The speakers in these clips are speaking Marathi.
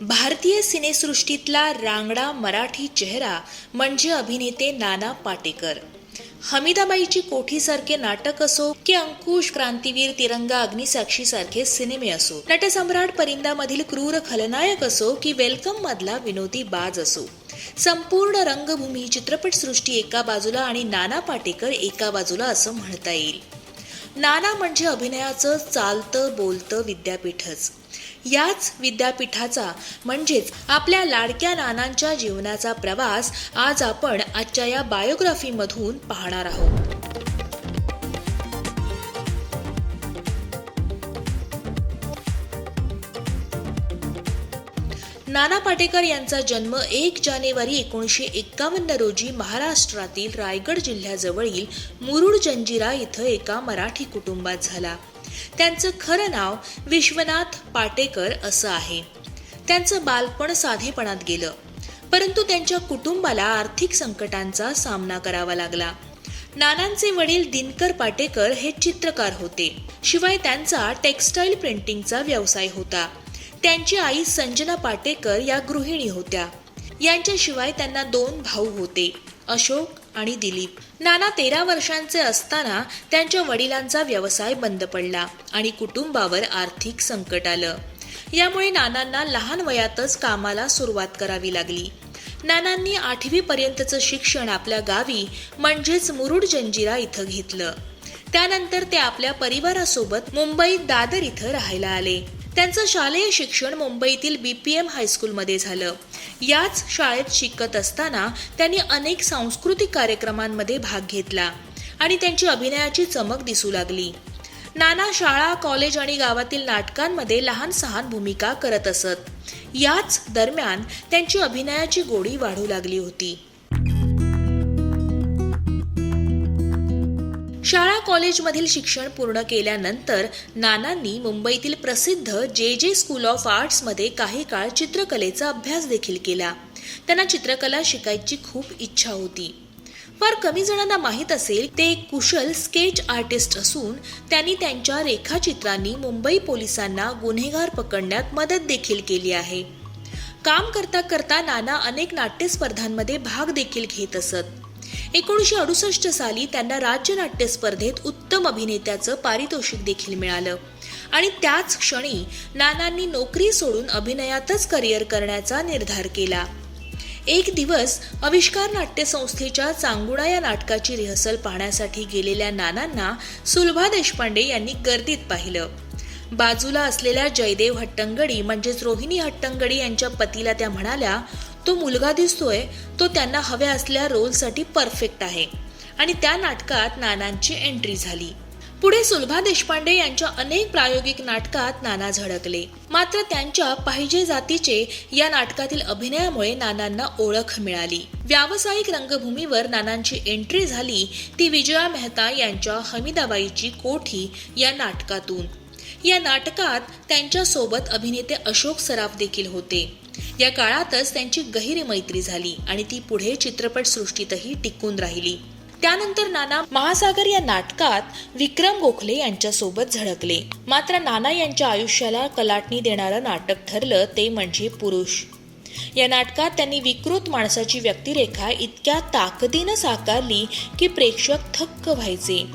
भारतीय सिनेसृष्टीतला रांगडा मराठी चेहरा म्हणजे अभिनेते नाना पाटेकर. हमीदाबाईची कोठीसारखे नाटक असो की अंकुश क्रांतीवीर तिरंगा अग्निसाक्षी सारखे सिनेमे असो. नटसम्राट परिंदामधील क्रूर खलनायक असो की वेलकम मधला विनोदी बाज असो. संपूर्ण रंगभूमी चित्रपटसृष्टी एका बाजूला आणि नाना पाटेकर एका बाजूला असं म्हणता येईल. नाना म्हणजे अभिनयाचं चालतं बोलतं विद्यापीठच. याच विद्यापीठाचा म्हणजेच आपल्या लाडक्या नानांच्या जीवनाचा प्रवास आज आपण आजच्या या बायोग्राफीमधून पाहणार आहोत. नाना पाटेकर यांचा जन्म एक जानेवारी एकोणीसशे एक्कावन्न रोजी महाराष्ट्रातील रायगड जिल्ह्याजवळील मुरुड जंजिरा इथं एका मराठी कुटुंबात झाला. त्यांचं खरं नाव विश्वनाथ पाटेकर असं आहे. त्यांचं बालपण साधेपणात गेलं. परंतु त्यांच्या कुटुंबाला आर्थिक संकटांचा सामना करावा लागला. नानांचे वडील दिनकर पाटेकर हे चित्रकार होते. शिवाय त्यांचा टेक्स्टाईल प्रिंटिंगचा व्यवसाय होता. त्यांची आई संजना पाटेकर या गृहिणी होत्या. यांच्याशिवाय त्यांना दोन भाऊ होते. अशोक आणि दिलीप. नाना तेरा वर्षांचे असताना त्यांच्या वडिलांचा व्यवसाय बंद पडला आणि कुटुंबावर आर्थिक संकट आलं. यामुळे नानांना लहान वयातच कामाला सुरुवात करावी लागली. नानांनी आठवी पर्यंतचं शिक्षण आपल्या गावी म्हणजेच मुरुड जंजिरा इथं घेतलं. त्यानंतर ते आपल्या परिवारासोबत मुंबईत दादर इथं राहायला आले. त्यांचं शालेय शिक्षण मुंबईतील बीपीएम हायस्कूलमध्ये झालं. याच शाळेत शिकत असताना त्यांनी अनेक सांस्कृतिक कार्यक्रमांमध्ये भाग घेतला आणि त्यांची अभिनयाची चमक दिसू लागली. नाना शाळा कॉलेज आणि गावातील नाटकांमध्ये लहान सहान भूमिका करत असत. याच दरम्यान त्यांची अभिनयाची गोडी वाढू लागली होती. शाळा कॉलेजमधील शिक्षण पूर्ण केल्यानंतर नानांनी मुंबईतील प्रसिद्ध जे जे स्कूल ऑफ आर्ट्समध्ये काही काळ चित्रकलेचा अभ्यास देखील केला. त्यांना चित्रकला शिकायची खूप इच्छा होती. फार कमी जणांना माहीत असेल ते एक कुशल स्केच आर्टिस्ट असून त्यांनी त्यांच्या रेखाचित्रांनी मुंबई पोलिसांना गुन्हेगार पकडण्यात मदत देखील केली आहे. काम करता करता नाना अनेक नाट्य स्पर्धांमध्ये भाग देखील घेत असत. एकोणीसशे अडुसष्ट साली त्यांना राज्य नाट्य स्पर्धेत उत्तम अभिनेत्याचं पारितोषिक देखील मिळालं. आणि त्याच क्षणी नानांनी नोकरी सोडून अभिनयातच करिअर करण्याचा निर्धार केला. एक दिवस आविष्कार नाट्य संस्थेच्या चांगुणा या नाटकाची रिहर्सल पाहण्यासाठी गेलेल्या नानांना सुलभा देशपांडे यांनी गर्दीत पाहिलं. बाजूला असलेल्या जयदेव हट्टंगडी म्हणजेच रोहिणी हट्टंगडी यांच्या पतीला त्या म्हणाल्या तो मुलगा दिसतोय तो त्यांना हव्या असल्या रोलसाठी परफेक्ट आहे. आणि त्या नाटकात नानांची एंट्री झाली. पुढे सुलभा देशपांडे यांच्या अनेक प्रायोगिक नाटकात नाना झळकले. मात्र त्यांच्या पाहिजे जातीचे या नाटकातील अभिनयामुळे नानांना ओळख मिळाली. व्यावसायिक रंगभूमीवर नानांची एंट्री झाली ती विजया मेहता यांच्या हमीदाबाईची कोठी या नाटकातून. या नाटकात त्यांच्यासोबत अभिनेते अशोक सराफ देखील होते. या काळातच त्यांची गहिरी मैत्री झाली आणि ती पुढे चित्रपटसृष्टीतही टिकून राहिली. त्यानंतर नाना महासागर या नाटकात विक्रम गोखले यांच्यासोबत झळकले. मात्र नाना यांच्या आयुष्याला कलाटणी देणारं नाटक ठरलं ते म्हणजे पुरुष. या नाटकात त्यांनी विकृत माणसाची व्यक्तिरेखा इतक्या ताकदीनं साकारली की प्रेक्षक थक्क व्हायचे.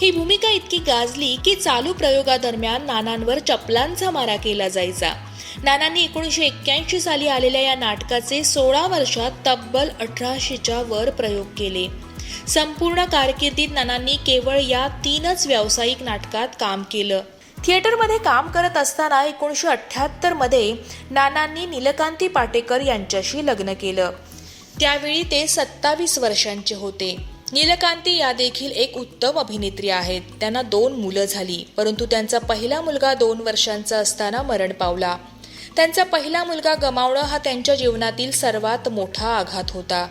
ही भूमिका इतकी गाजली की चालू प्रयोगादरम्यान नानांवर चपलांचा मारा केला जायचा. नानांनी एकोणीसशे एक्क्याऐंशी साली आलेल्या या नाटकाचे सोळा वर्षात तब्बल अठराशेच्या वर प्रयोग केले. संपूर्ण कारकिर्दीत नानांनी केवळ या तीनच व्यावसायिक नाटकात काम केलं. थिएटरमध्ये काम करत असताना एकोणीसशे अठ्ठ्याहत्तरमध्ये नानांनी नीलकांती पाटेकर यांच्याशी लग्न केलं. त्यावेळी ते सत्तावीस वर्षांचे होते. नीलकांती या देखील एक उत्तम अभिनेत्री आहेत. त्यांना दोन मुलं झाली परंतु त्यांचा पहिला मुलगा दोन वर्षांचा असताना मरण पावला. त्यांचा पहिला मुलगा गमावणं हा त्यांच्या जीवनातील सर्वात मोठा आघात होता.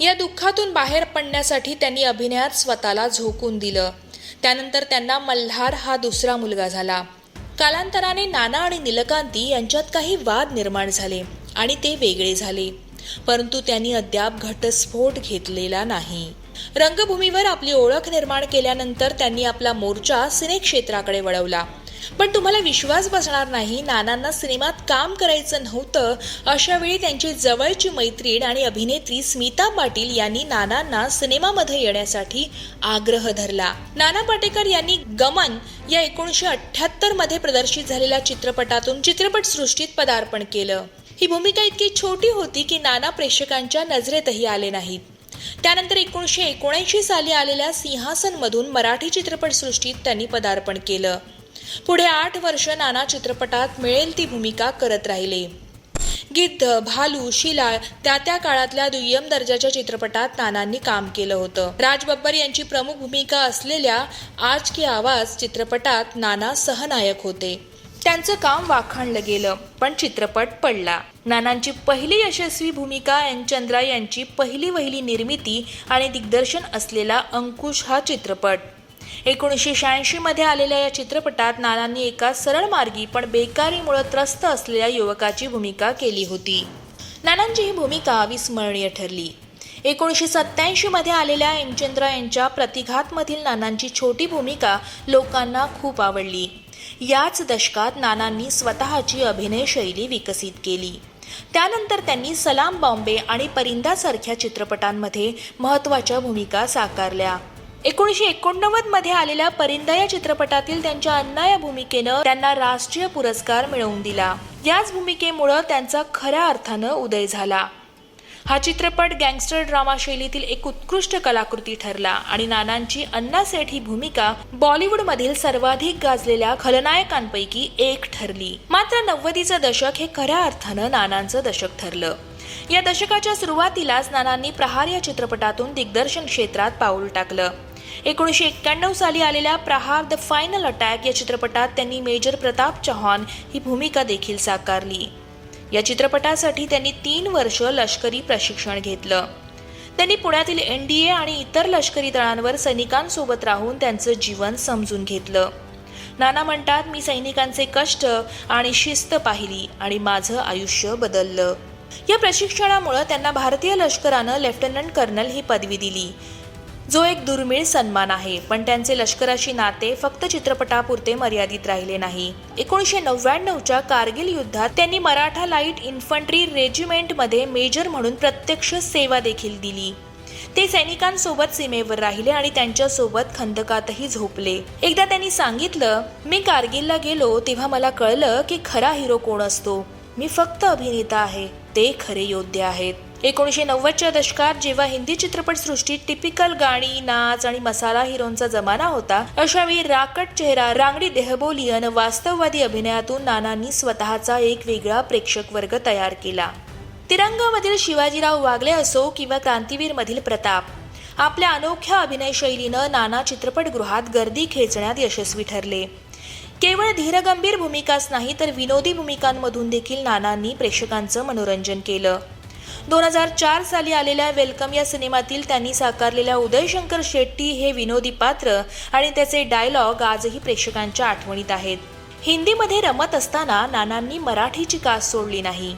या दुःखातून बाहेर पडण्यासाठी त्यांनी अभिनयात स्वतःला झोकून दिलं. त्यानंतर त्यांना मल्हार हा दुसरा मुलगा झाला. कालांतराने नाना आणि नीलकांती यांच्यात काही वाद निर्माण झाले आणि ते वेगळे झाले. परंतु त्यांनी अद्याप घटस्फोट घेतलेला नाही. रंगभूमीवर आपली ओळख निर्माण केल्यानंतर त्यांनी आपला मोर्चा सिने क्षेत्राकडे वळवला. पण तुम्हाला विश्वास बसणार नाही नानांना सिनेमात काम करायचं नव्हतं. अशा वेळी त्यांची जवळची मैत्रीण आणि अभिनेत्री स्मिता पाटील यांनी नानांना सिनेमामध्ये येण्यासाठी आग्रह धरला. नाना पाटेकर यांनी गमन या एकोणीसशे अठ्याहत्तरमध्ये प्रदर्शित झालेल्या चित्रपटातून चित्रपट सृष्टीत पदार्पण केलं. ही भूमिका इतकी छोटी होती की नाना प्रेक्षकांच्या नजरेतही आले नाहीत. त्यानंतर एकोणीसशे एकोणऐंशी साली आलेल्या सिंहासनमधून मराठी चित्रपटसृष्टीत त्यांनी पदार्पण केलं. पुढे आठ वर्ष नाना चित्रपटात मिळेल ती भूमिका करत राहिले. गिद्ध भालू शिलाळ त्या त्या काळातल्या दुय्यम दर्जाच्या चित्रपटात नानांनी काम केलं होतं. राज बब्बर यांची प्रमुख भूमिका असलेल्या आज की आवाज चित्रपटात नाना सहनायक होते. त्यांचं काम वाखाणलं गेलं पण चित्रपट पडला. नानांची पहिली यशस्वी भूमिका एन चंद्रा यांची पहिली वहिली निर्मिती आणि दिग्दर्शन असलेला अंकुश हा चित्रपट. एकोणीसशे शहाऐंशीमध्ये आलेल्या या चित्रपटात नानांनी एका सरळ मार्गी पण बेकारीमुळे त्रस्त असलेल्या युवकाची भूमिका केली होती. नानांची ही भूमिका अविस्मरणीय ठरली. एकोणीसशे सत्त्याऐंशीमध्ये आलेल्या एमचंद्र यांच्या प्रतिघातमधील नानांची छोटी भूमिका लोकांना खूप आवडली. याच दशकात नानांनी स्वतःची अभिनय शैली विकसित केली. त्यानंतर त्यांनी सलाम बॉम्बे आणि परिंदासारख्या चित्रपटांमध्ये महत्त्वाच्या भूमिका साकारल्या. एकोणीसशे एकोणनव्वदमध्ये आलेल्या परिंदा या चित्रपटातील त्यांच्या अन्ना या भूमिकेनं त्यांना राष्ट्रीय पुरस्कार मिळवून दिला. याच भूमिकेमुळं त्यांचा खऱ्या अर्थानं उदय झाला. हा चित्रपट गँगस्टर ड्रामा शैलीतील एक उत्कृष्ट कलाकृती ठरला आणि नानांची अन्ना सेठ ही भूमिका बॉलिवूडमधील सर्वाधिक गाजलेल्या खलनायकांपैकी एक ठरली. मात्र नव्वदीचं दशक हे खऱ्या अर्थानं नानांचं दशक ठरलं. या दशकाच्या सुरुवातीलाच नानांनी प्रहार या चित्रपटातून दिग्दर्शन क्षेत्रात पाऊल टाकलं. एकोणीसशे एक्क्याण्णव साली आलेल्या प्रहार द फायनल अटॅक या चित्रपटात त्यांनी मेजर प्रताप चव्हाण ही भूमिका देखील साकारली. या चित्रपटासाठी त्यांनी तीन वर्ष लष्करी प्रशिक्षण घेतलं. त्यांनी पुण्यातील एन डी ए आणि इतर लष्करी दळांवर सैनिकांसोबत राहून त्यांचं जीवन समजून घेतलं. नाना म्हणतात मी सैनिकांचे कष्ट आणि शिस्त पाहिली आणि माझं आयुष्य बदललं. या प्रशिक्षणामुळं त्यांना भारतीय लष्करानं लेफ्टनंट कर्नल ही पदवी दिली. जो एक दुर्मिळ सन्मान आहे पण त्यांचे लष्कराशी नाते फक्त चित्रपटापुरते मर्यादित राहिले नाही. एकोणीसशे नव्याण्णवच्या कारगिल युद्धात त्यांनी मराठा लाइट इन्फंट्री रेजिमेंटमध्ये मेजर म्हणून प्रत्यक्ष सेवा देखील दिली. ते सैनिकांसोबत सीमेवर राहिले आणि त्यांच्यासोबत खंदकातही झोपले. एकदा त्यांनी सांगितलं मी कारगिलला गेलो तेव्हा मला कळलं की खरा हिरो कोण असतो. मी फक्त अभिनेता आहे. ते खरे योद्धे आहेत. एकोणीसशे नव्वदच्या दशकात जेव्हा हिंदी चित्रपटसृष्टीत टिपिकल गाणी नाच आणि मसाला हिरोंचा जमाना होता अशावेळी राकट चेहरा रांगडी देहबोली आणि वास्तववादी अभिनयातून नानांनी स्वतःचा एक वेगळा प्रेक्षक वर्ग तयार केला. तिरंगामधील शिवाजीराव वागले असो किंवा क्रांतीवीरमधील प्रताप आपल्या अनोख्या अभिनय शैलीनं नाना चित्रपटगृहात गर्दी खेचण्यात यशस्वी ठरले. केवळ धीरगंभीर भूमिकाच नाही तर विनोदी भूमिकांमधून देखील नानांनी प्रेक्षकांचं मनोरंजन केलं. दोन हजार चार साली आलेल्या वेलकम या सिनेमातील त्यांनी साकारलेल्या उदयशंकर शेट्टी हे विनोदी पात्र आणि त्याचे डायलॉग आजही प्रेक्षकांच्या आठवणीत आहेत. हिंदीमध्ये रमत असताना नानांनी मराठीची कास सोडली नाही.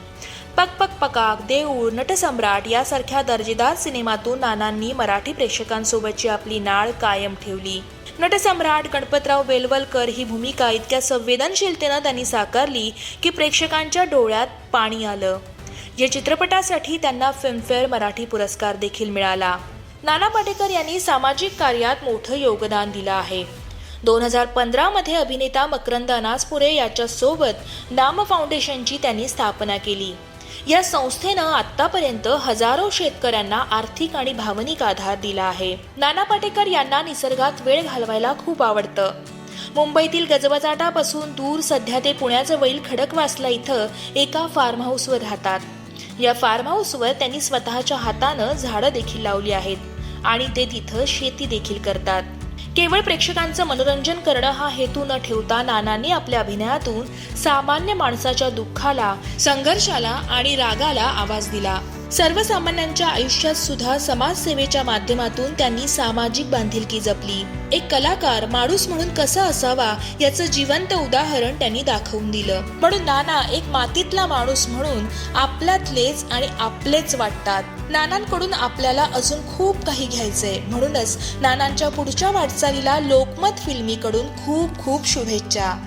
पक पक पकाक देऊळ नटसम्राट यासारख्या दर्जेदार सिनेमातून नानांनी मराठी प्रेक्षकांसोबतची आपली नाळ कायम ठेवली. नटसम्राट गणपतराव बेलवलकर ही भूमिका इतक्या संवेदनशीलतेनं त्यांनी साकारली की प्रेक्षकांच्या डोळ्यात पाणी आलं. या चित्रपटासाठी त्यांना फिल्मफेअर मराठी पुरस्कार देखील मिळाला. नाना पाटेकर यांनी सामाजिक कार्यात मोठं योगदान दिलं आहे. दोन हजार पंधरामध्ये अभिनेता मकरंद अनासपुरे याच्यासोबत नाम फाउंडेशनची त्यांनी स्थापना केली. या संस्थेनं आतापर्यंत हजारो शेतकऱ्यांना आर्थिक आणि भावनिक आधार दिला आहे. नाना पाटेकर यांना निसर्गात वेळ घालवायला खूप आवडतं. मुंबईतील गजबजाटापासून दूर सध्या ते पुण्याजवळील खडकवासला इथं एका फार्म हाऊसवर राहतात. या फार्म हाऊसवर त्यांनी स्वतःच्या हातानं झाडं देखील लावली आहेत आणि ते तिथं शेती देखील करतात. केवळ प्रेक्षकांचं मनोरंजन करणं हा हेतू न ठेवता नानांनी आपल्या अभिनयातून सामान्य माणसाच्या दुःखाला संघर्षाला आणि रागाला आवाज दिला. सर्वसामान्यांच्या आयुष्यात सुद्धा समाजसेवेच्या माध्यमातून त्यांनी सामाजिक बांधिलकी जपली. एक कलाकार माणूस म्हणून कसा असावा याचं जिवंत उदाहरण त्यांनी दाखवून दिलं. म्हणून नाना एक मातीतला माणूस म्हणून आपल्यातलेच आणि आपलेच वाटतात. नानांकडून आपल्याला अजून खूप काही घ्यायचंय. म्हणूनच नानांच्या पुढच्या वाटचालीला लोकमत फिल्मीकडून खूप खूप शुभेच्छा.